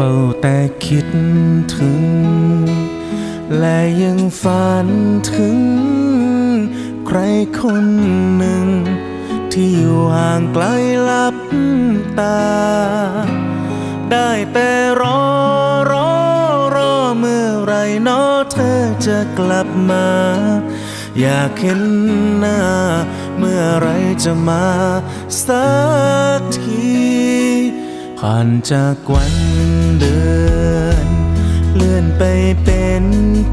ฝ้าแต่คิดถึง และยังฝันถึง ใครคนหนึ่ง ที่อยู่ห่างไกลลับตา ได้แต่รอรอรอเมื่อไรนาะเธอจะกลับมา อยากเห็นหน้า เมื่อไรจะมาสักทีผ่านจากวันเดือนเลื่อน ไปเป็น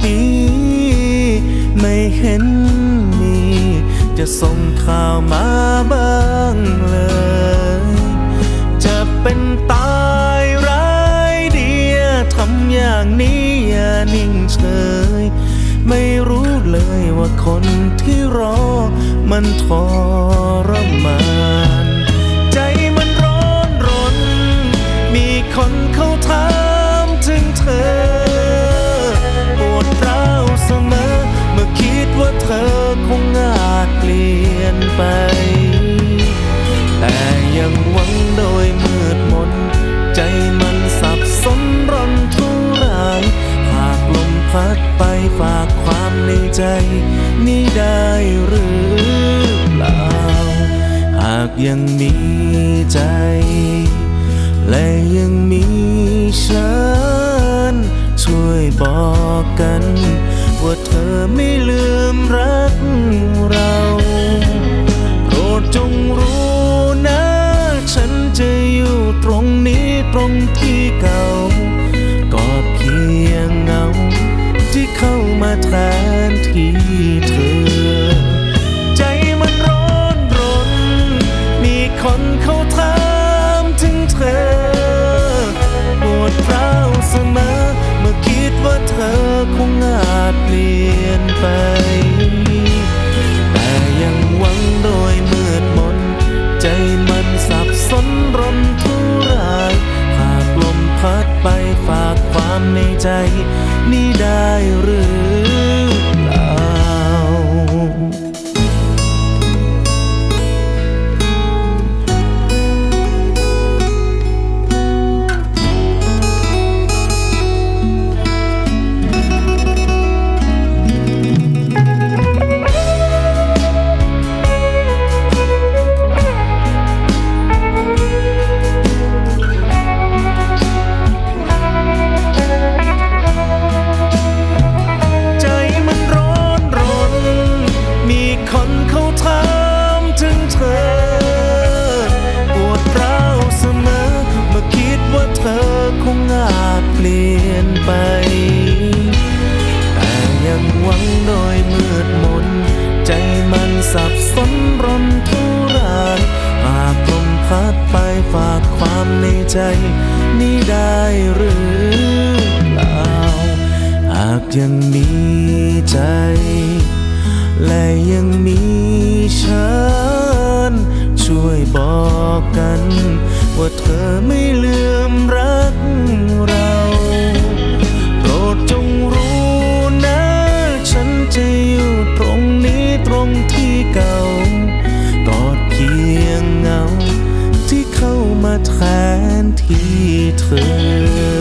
ปี ไม่เห็นมี จะส่งข่าวมาบ้างเลย จะเป็นตายร้ายดียทำอย่างนี้อย่านิ่งเฉย ไม่รู้เลยว่าคนที่รอมันทรมาน บอกกัน ว่าเธอไม่ลืมรักเราโปรดจงรู้นะ ฉันจะอยู่ตรงนี้ตรงที่เก่า ก็เพียงเงา ที่เข้ามาแทนที่เธอ ใจมันร้อนรน มีคนเขาถามถึงเธอปวดร้าว เปลี่ยนไป แต่ยังหวังโดยมืดมน ใจมันสับสนรนทุรายหากลมพัดไปฝากความในใจ นี่ได้หรือ ในใจนี่ได้หรือเปล่า หากยังมีใจ และยังมีฉัน ช่วยบอกกันว่าเธอ chapitre.